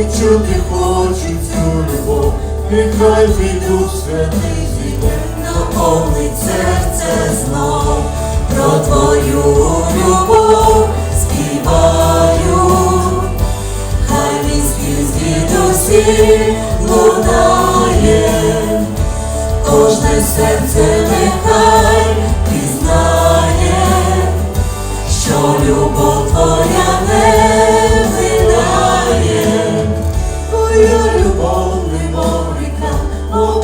відчути хочу цю любов, нехай твій Дух Святий зійде, наповнить серце знов. Про твою любов співаю, хай мій звідусі лунає, кожне серце нехай пізнає, що любов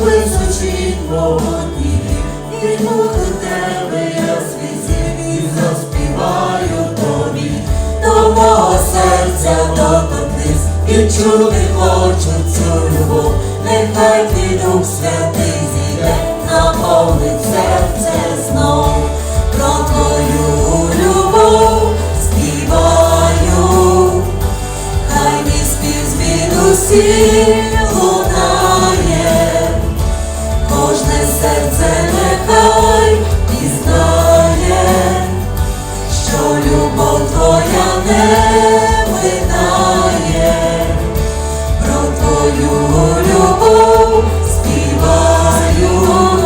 мов височить молоді, Іду до тебе я заспіваю тобі, до мого серця доторкнись, відчути хочу цю любов, нехай твій Дух Святий зійде, наповнить серце знов, про твою любов співаю, хай мій спів звідусі любов співаю, співаю,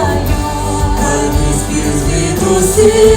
співаю, співаю, співаю, лунає,